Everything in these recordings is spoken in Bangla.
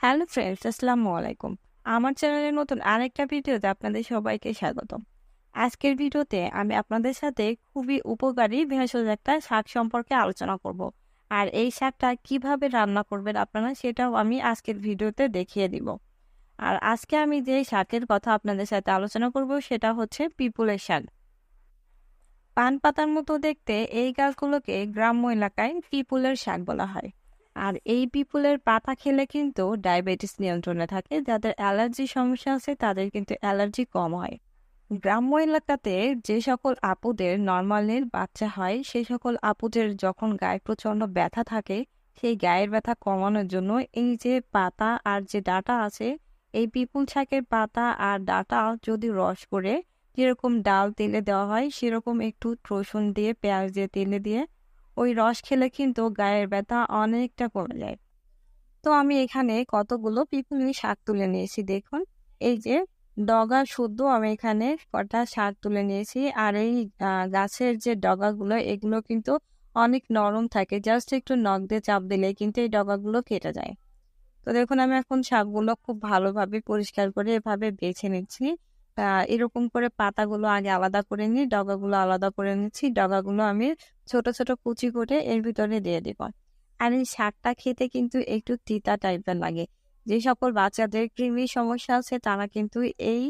হ্যালো ফ্রেন্ডস, আসসালামু আলাইকুম। আমার চ্যানেলের নতুন আরেকটা ভিডিওতে আপনাদের সবাইকে স্বাগত আজকের ভিডিওতে আমি আপনাদের সাথে খুবই উপকারী ভেষজ একটা শাক সম্পর্কে আলোচনা করব। আর এই শাকটা কীভাবে রান্না করবেন আপনারা সেটাও আমি আজকের ভিডিওতে দেখিয়ে দিব। আর আজকে আমি যে শাকের কথা আপনাদের সাথে আলোচনা করব সেটা হচ্ছে পিপুলের শাক। পান পাতার মতো দেখতে এই গাছগুলোকে গ্রাম্য এলাকায় পিপুলের শাক বলা হয়। আর এই পিপুলের পাতা খেলে কিন্তু ডায়াবেটিস নিয়ন্ত্রণে থাকে। যাদের অ্যালার্জি সমস্যা আছে, তাদের কিন্তু অ্যালার্জি কম হয়। গ্রাম্য এলাকাতে যে সকল আপুদের নর্মালের বাচ্চা হয় সেই সকল আপুদের যখন গায়ে প্রচণ্ড ব্যথা থাকে, সেই গায়ের ব্যথা কমানোর জন্য এই যে পাতা আর যে ডাটা আছে, এই পিপুল শাকের পাতা আর ডাটা যদি রস করে, যেরকম ডাল তেলে দেওয়া হয়, সেরকম একটু রসুন দিয়ে, পেঁয়াজ দিয়ে তেলে দিয়ে ওই রস খেলে কিন্তু গায়ের ব্যথা অনেকটা কমে যায়। তো আমি এখানে কতগুলো পিপুলি শাক তুলে নিয়েছি দেখুন। এই যে ডগা শুদ্ধ আমি এখানে কটা শাক তুলে নিয়েছি আর এই গাছের যে ডগাগুলো এগুলো কিন্তু অনেক নরম থাকে, জাস্ট একটু নখ দিয়ে চাপ দিলে কিন্তু এই ডগাগুলো কেটে যায়। তো দেখুন আমি এখন শাকগুলো খুব ভালোভাবে পরিষ্কার করে এভাবে বেছে নিচ্ছি। এরকম করে পাতাগুলো আগে আলাদা করে নিই, ডগাগুলো আলাদা করে নিচ্ছি, ডগাগুলো আমি ছোট ছোট কুচি করে এর ভিতরে দিয়ে দিব। আর এই শাকটা খেতে কিন্তু একটু তিতা টাইপের লাগে। যে সকল বাচ্চাদের কৃমি সমস্যা আছে, তারা কিন্তু এই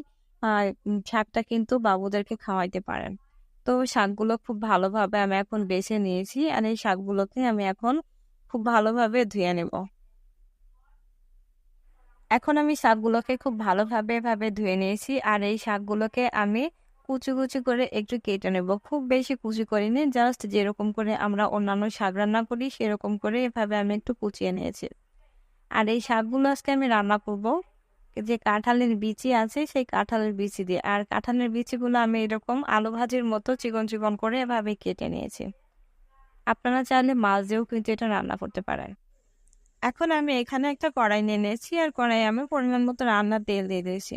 শাকটা কিন্তু বাবুদেরকে খাওয়াইতে পারেন। তো শাকগুলো খুব ভালোভাবে আমি এখন বেছে নিয়েছি, আর এই শাকগুলোকে আমি এখন খুব ভালোভাবে ধুয়ে নেব। এখন আমি শাকগুলোকে খুব ভালোভাবে এভাবে ধুয়ে নিয়েছি। আর এই শাকগুলোকে আমি কুচি কুচি করে একটু কেটে নেব। খুব বেশি কুচি করিনি, জাস্ট যেরকম করে আমরা অন্যান্য শাক রান্না করি, সেরকম করে এভাবে আমি একটু কুচিয়ে নিয়েছি। আর এই শাকগুলো আজকে আমি রান্না করব যে কাঁঠালের বিচি আছে, সেই কাঁঠালের বিচি দিয়ে। আর কাঁঠালের বিচিগুলো আমি এরকম আলু ভাজির মতো চিকন চিকন করে এভাবে কেটে নিয়েছি। আপনারা চাইলে মাছ দিয়েও কিন্তু এটা রান্না করতে পারেন। এখন আমি এখানে একটা কড়াই নিয়ে নিয়েছি আর কড়াই আমি পরিমাণ মতো রান্নার তেল দিয়ে দিয়েছি।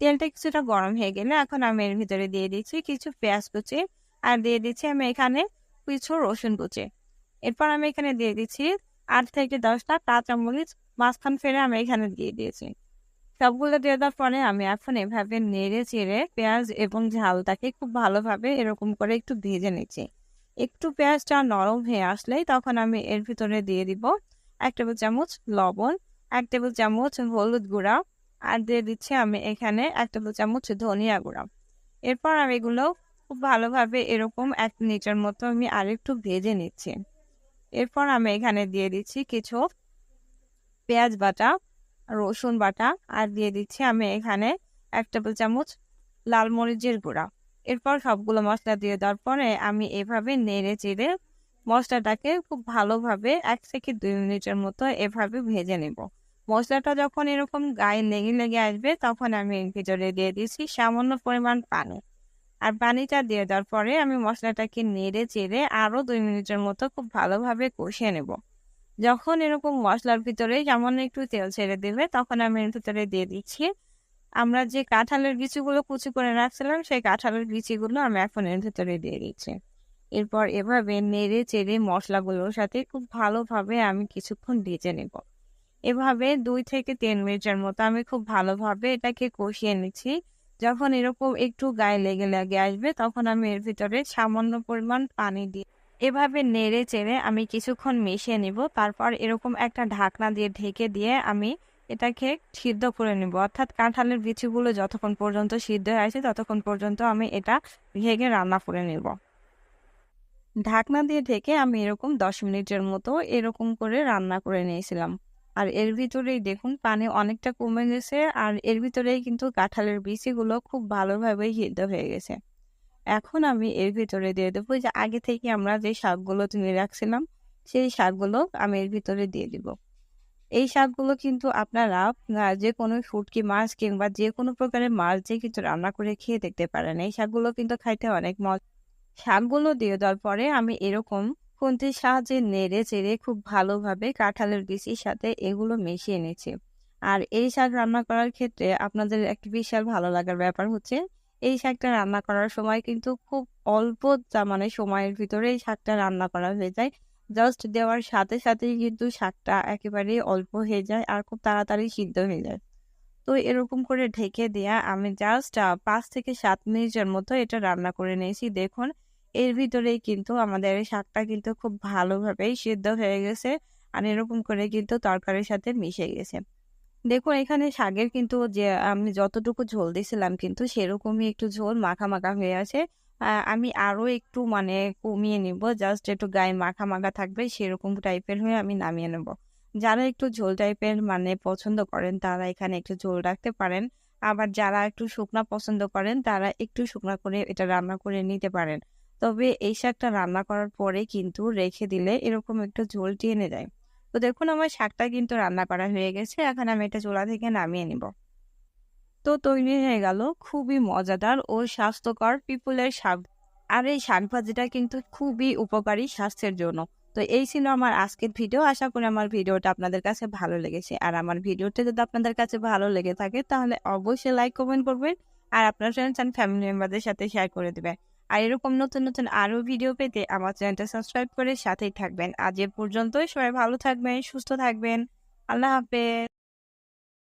তেলটা কিছুটা গরম হয়ে গেলে এখন আমি এর ভিতরে দিয়ে দিচ্ছি কিছু পেঁয়াজ কুচি আর দিয়ে দিচ্ছি আমি এখানে কিছু রসুন কুচি। এরপর আমি এখানে দিয়ে দিচ্ছি আট থেকে দশটা কাঁচামরিচ, মাঝখান ফেরে আমি এখানে দিয়ে দিয়েছি। সবগুলো দিয়ে দেওয়ার পরে আমি এখন এভাবে নেড়ে চেড়ে পেঁয়াজ এবং ঝালটাকে খুব ভালোভাবে এরকম করে একটু ভেজে নিচ্ছি। একটু পেঁয়াজটা নরম হয়ে আসলেই তখন আমি এর ভিতরে দিয়ে দিব এক টেবিল চামচ লবণ, এক টেবিল চামচ হলুদ গুঁড়া আর দিয়ে দিচ্ছি আমি এখানে এক টেবিল চামচ ধনিয়া গুঁড়া। এরপর আমি এগুলো খুব ভালোভাবে এরকম এক মিনিটের মতো আমি আরেকটু ভেজে নিচ্ছি। এরপর আমি এখানে দিয়ে দিচ্ছি কিছু পেঁয়াজ বাটা, রসুন বাটা আর দিয়ে দিচ্ছি আমি এখানে এক টেবিল চামচ লাল মরিচের গুঁড়া। এরপর সবগুলো মশলা দিয়ে দেওয়ার পরে আমি এভাবে নেড়ে চেড়ে মশলাটাকে খুব ভালোভাবে এক থেকে দুই মিনিটের মতো এভাবে ভেজে নেব। মশলাটা যখন এরকম গায়ে লেগে লেগে আসবে, তখন আমি ভিতরে দিয়ে দিচ্ছি সামান্য পরিমাণ পানি। আর পানিটা দিয়ে দেওয়ার পরে আমি মশলাটাকে নেড়ে চেড়ে আরও দুই মিনিটের মতো খুব ভালোভাবে কষিয়ে নেব। যখন এরকম মশলার ভিতরে সামান্য একটু তেল ছেড়ে দেবে, তখন আমি এর ভিতরে দিয়ে দিচ্ছি, আমরা যে কাঁঠালের বিচিগুলো কুচি করে রাখছিলাম, সেই কাঁঠালের বিচিগুলো আমি এখন এর ভিতরে দিয়ে দিচ্ছি। এরপর এভাবে নেড়ে চেড়ে মশলাগুলোর সাথে খুব ভালোভাবে আমি কিছুক্ষণ ভেজে নেব। এভাবে দুই থেকে তিন মিনিটের মতো আমি খুব ভালোভাবে এটাকে কষিয়ে নিচ্ছি। যখন এরকম একটু গায়ে লেগে লেগে আসবে, তখন আমি এর ভিতরে সামান্য পরিমাণ পানি দিই এভাবে নেড়ে চেড়ে আমি কিছুক্ষণ মিশিয়ে নিব। তারপর এরকম একটা ঢাকনা দিয়ে ঢেকে দিয়ে আমি এটাকে সিদ্ধ করে নিব। অর্থাৎ কাঁঠালের বিচিগুলো যতক্ষণ পর্যন্ত সিদ্ধ হয়ে আসে, ততক্ষণ পর্যন্ত আমি এটা ভেঙে রান্না করে নেব। ঢাকনা দিয়ে ঢেকে আমি এরকম দশ মিনিটের মতো এরকম করে রান্না করে নিয়েছিলাম। আর এর ভিতরেই দেখুন পানি অনেকটা কমে গেছে আর এর ভিতরেই কিন্তু কাঁঠালের বিচিগুলো খুব ভালোভাবে সিদ্ধ হয়ে গেছে। এখন আমি এর ভিতরে দিয়ে দেবো যে আগে থেকে আমরা যে শাকগুলো তুলে রাখছিলাম, সেই শাকগুলো আমি এর ভিতরে দিয়ে দিব। এই শাকগুলো কিন্তু আপনারা যে কোনো ফুটকি মাছ কিংবা যে কোনো প্রকারের মাছ দিয়ে কিন্তু রান্না করে খেয়ে দেখতে পারেন। এই শাকগুলো কিন্তু খাইতে অনেক মজা শাকগুলো দিয়ে দেওয়ার পরে আমি এরকম খুন্তির সাহায্যে নেড়ে চেড়ে খুব ভালোভাবে কাঁঠালের বিচির সাথে এগুলো মিশিয়ে নিয়েছি আর এই শাক রান্না করার ক্ষেত্রে আপনাদের একটি বিশাল ভালো লাগার ব্যাপার হচ্ছে, এই শাকটা রান্না করার সময় কিন্তু খুব অল্প মানে সময়ের ভিতরে এই শাকটা রান্না করা হয়ে যায়। জাস্ট দেওয়ার সাথে সাথেই কিন্তু শাকটা একেবারেই অল্প হয়ে যায় আর খুব তাড়াতাড়ি সিদ্ধ হয়ে যায়। তো এরকম করে ঢেকে দেয়া আমি জাস্ট পাঁচ থেকে সাত মিনিটের মতো এটা রান্না করে নিয়েছি। দেখুন এর ভিতরেই কিন্তু আমাদের শাকটা কিন্তু খুব ভালোভাবেই সিদ্ধ হয়ে গেছে আর এরকম করে কিন্তু তরকারির সাথে মিশে গেছে। দেখুন, এখানে শাকের কিন্তু যে, আমি যতটুকু ঝোল দিয়েছিলাম কিন্তু সেরকমই একটু ঝোল মাখা মাখা হয়ে আছে। আমি আরও একটু মানে কমিয়ে নিব, জাস্ট একটু গায়ে মাখা মাখা থাকবে সেরকম টাইপের হয়ে আমি নামিয়ে নেব। যারা একটু ঝোল টাইপের মানে পছন্দ করেন তারা এখানে একটু ঝোল রাখতে পারেন। আবার যারা একটু শুকনা পছন্দ করেন তারা একটু শুকনা করে এটা রান্না করে নিতে পারেন। তবে এই শাকটা রান্না করার পরে কিন্তু রেখে দিলে এরকম একটু ঝোল টেনে যায় তো দেখুন আমার শাকটা কিন্তু রান্না করা হয়ে গেছে, এখন আমি এটা চুলা থেকে নামিয়ে নিব। তো তৈরি হয়ে গেল খুবই মজাদার ও স্বাস্থ্যকর পিপুলের শাক। আর এই শাক ভাজিটা কিন্তু খুবই উপকারী স্বাস্থ্যের জন্য। তো এই ছিল আমার আজকের ভিডিও, আশা করি আমার ভিডিওটা আপনাদের কাছে ভালো লেগেছে। আর আমার ভিডিওটা যদি আপনাদের কাছে ভালো লেগে থাকে তাহলে অবশ্যই লাইক কমেন্ট করবেন। আর আপনার ফ্রেন্ডস অ্যান্ড ফ্যামিলি মেম্বারদের সাথে শেয়ার করে দেবেন। আর এরকম নতুন নতুন আরও ভিডিও পেতে আমার চ্যানেলটা সাবস্ক্রাইব করে সাথেই থাকবেন। আজ এ পর্যন্তই। সবাই ভালো থাকবেন, সুস্থ থাকবেন। আল্লাহ হাফেজ।